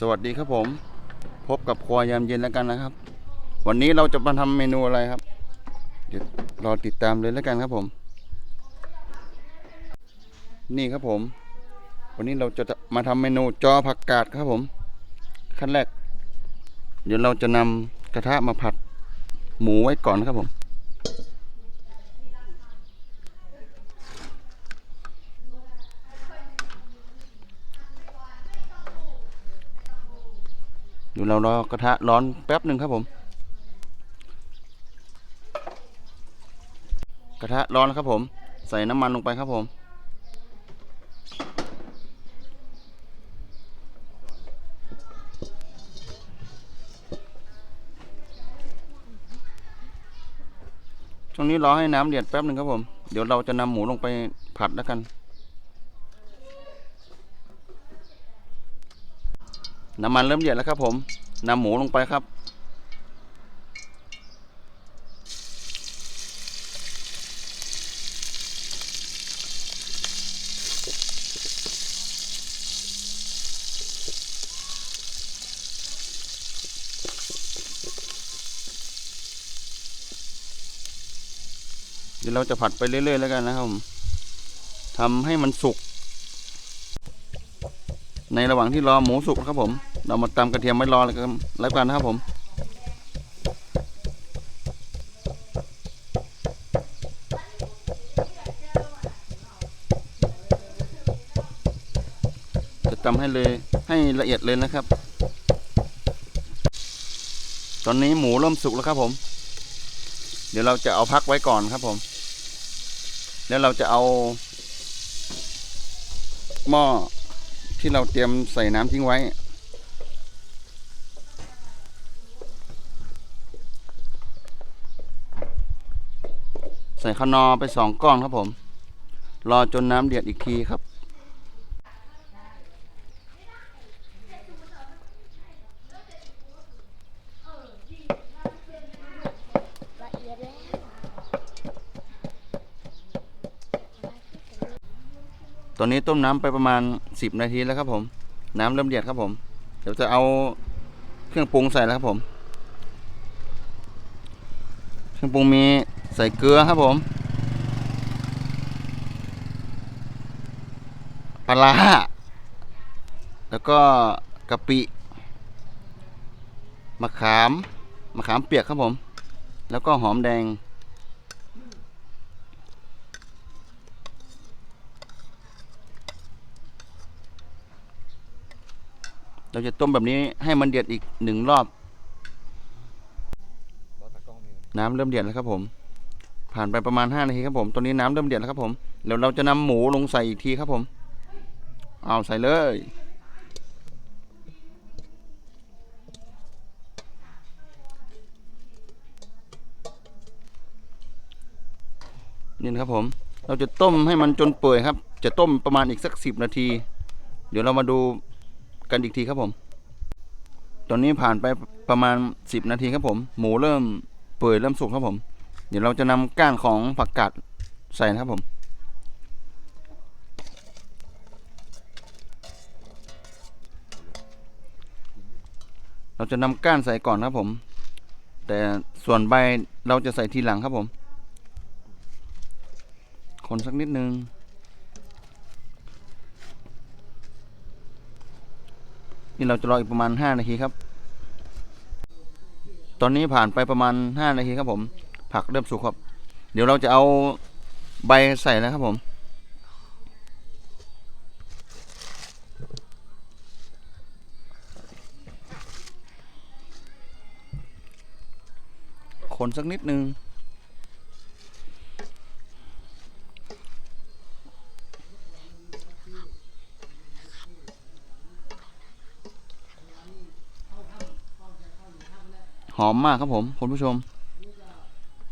สวัสดีครับผม พบกับครัวยามเย็นแล้วกันนะครับ วันนี้เราจะมาทำเมนูอะไรครับ เดี๋ยวรอติดตามเลยแล้วกันครับผม นี่ครับผม วันนี้เราจะมาทำเมนูจอผักกาดครับผม ขั้นแรก เดี๋ยวเราจะนำกระทะมาผัดหมูไว้ก่อนครับผม ยวเรารอกระทะร้อนแป๊บหนึ่งครับผม กระทะร้อนแล้วครับผม ใส่น้ำมันลงไปครับผมช่วงนี้รอให้น้ำเดือดแป๊บหนึ่งครับผม เดี๋ยวเราจะนำหมูลงไปผัดแล้วกัน น้ำมันเริ่มเดือดแล้วครับผมนำหมูลงไปครับ เดี๋ยวเราจะผัดไปเรื่อย ๆ แล้วกันนะครับผมทำให้มันสุก ในระหว่างที่รอหมูสุกนะครับผม เรามาตำกระเทียมไว้รอแล้วกันแล้วกันนะครับผมจะตำให้เลยให้ละเอียดเลยนะครับ ตอนนี้หมูเริ่มสุกแล้วครับผม เดี๋ยวเราจะเอาพักไว้ก่อนครับผม แล้วเราจะเอาหม้อ ที่เราเตรียมใส่น้ำทิ้งไว้ ใส่ขนอไปสองก้อนครับผม รอจนน้ำเดือดอีกทีครับ ละเอียดแล้ว ตอนนี้ต้มน้ำไปประมาณ 10 นาทีแล้วครับผม น้ำเริ่มเดือดครับผม เดี๋ยวจะเอาเครื่องปรุงใส่แล้วครับผม เครื่องปรุงมีใส่เกลือครับผมปลาร้าแล้วก็กะปิมะขามมะขามเปียกครับผม แล้วก็หอมแดง เราจะต้มแบบนี้ให้มันเดือดอีกหนึ่งรอบ น้ำเริ่มเดือดแล้วครับผม ผ่านไปประมาณ 5 นาทีครับผม ตอนนี้น้ำเริ่มเดือดแล้วครับผมเดี๋ยวเราจะนำหมูลงใส่อีกทีครับผม เอาใส่เลยนี่นะครับผม เราจะต้มให้มันจนเปื่อยครับ จะต้มประมาณอีกสักสิบนาที เดี๋ยวเรามาดู กันอีกทีครับผม ตอนนี้ผ่านไปประมาณ 10 นาทีครับผม หมูเริ่มเปื่อยเริ่มสุกครับผม เดี๋ยวเราจะนำก้านของผักกาดใส่นะครับผม เราจะนำก้านใส่ก่อนครับผม แต่ส่วนใบเราจะใส่ทีหลังครับผม คนสักนิดนึง นี่เราจะรออีกประมาณ 5 นาทีครับ ตอนนี้ผ่านไปประมาณ 5 นาทีครับผม ผักเริ่มสุกครับ เดี๋ยวเราจะเอาใบใส่แล้วครับผม คนสักนิดนึง หอมมากครับผมคุณผู้ชม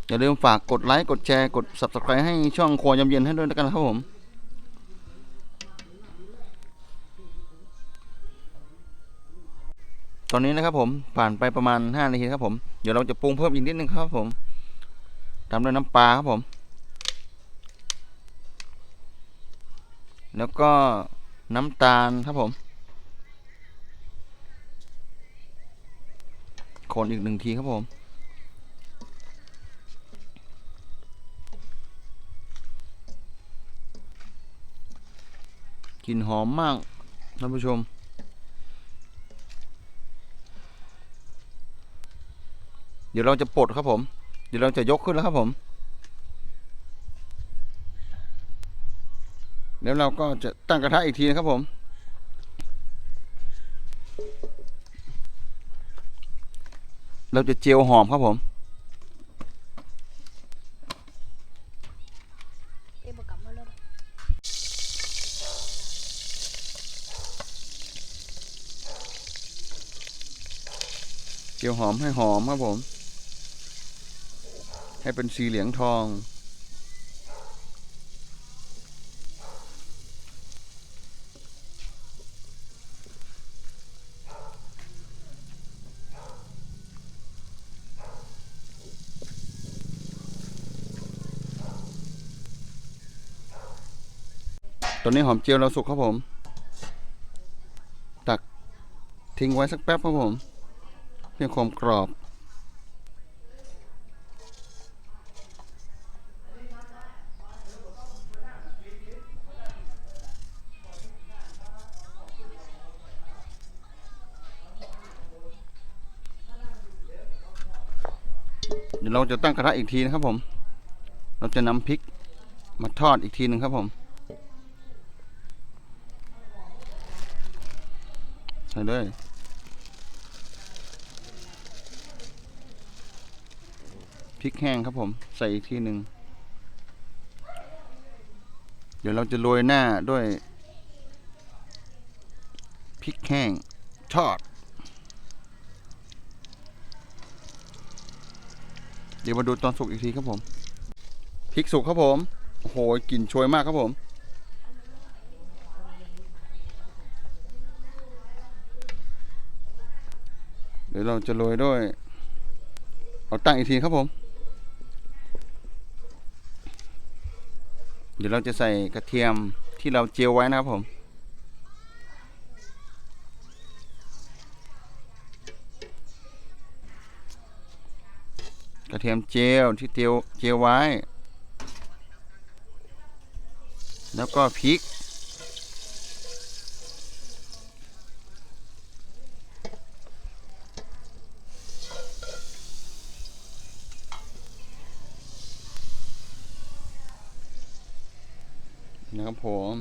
อย่าลืมฝากกดไลค์กดแชร์กด subscribe ให้ช่องครัวยำเย็นให้ด้วยแล้วกันครับผมตอนนี้นะครับผมผ่านไปประมาณ 5 นาทีครับผมเดี๋ยวเราจะปรุงเพิ่มอีกนิดนึงครับผมตามด้วยน้ำปลาครับผม แล้วก็น้ำตาลครับผม คนอีกหนึ่งทีครับผม กลิ่นหอมมากท่านผู้ชม เดี๋ยวเราจะปลดครับผม เดี๋ยวเราจะยกขึ้นแล้วครับผม แล้วเราก็จะตั้งกระทะอีกทีนะครับผม เราจะเจียวหอมครับผมเอ็มกลับมาแล้วเจียวหอมให้หอมครับผม ให้เป็นสีเหลืองทอง ตอนนี้หอมเจียวเราสุกครับผม ตักทิ้งไว้สักแป๊บครับผม เพื่อความกรอบ เดี๋ยวเราจะตั้งกระทะอีกทีนะครับผม เราจะนำพริกมาทอดอีกทีหนึ่งครับผม ใส่ เลยพริกแห้งครับผม ใส่อีกทีหนึ่งเดี๋ยวเราจะโรยหน้าด้วยพริกแห้งทอด เดี๋ยวมาดูตอนสุกอีกทีครับผมพริกสุกครับผมโอ้โหกลิ่นโชยมากครับผม ยวเราจะโรยด้วย เอาตั้งอีกทีครับผม เดี๋ยวเราจะใส่กระเทียมที่เราเจียวไว้นะครับผมกระเทียมเจียวที่เจียวเจียวไว้ แล้วก็พริก นะครับผม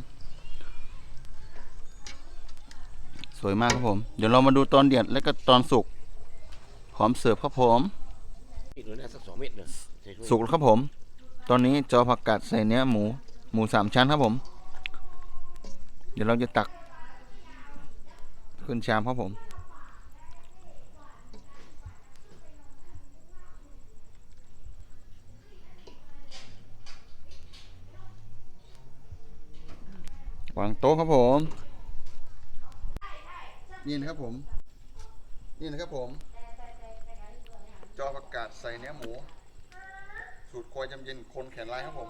สวยมากครับผม เดี๋ยวเรามาดูตอนเดือดและก็ตอนสุกพร้อมเสิร์ฟครับผมอีกหน่อยนะสักสองเมตรนะใส่ถ้วยสุกแล้วครับผม ตอนนี้จอผักกาดใส่เนื้อหมู หมูสามชั้นครับผม เดี๋ยวเราจะตักขึ้นชามครับผม วางโต๊ะครับผม นี่นะครับผม นี่นะครับผม จอประกาศใส่เนื้อหมู สูตรครัวยำเย็นคนแขนลายครับผม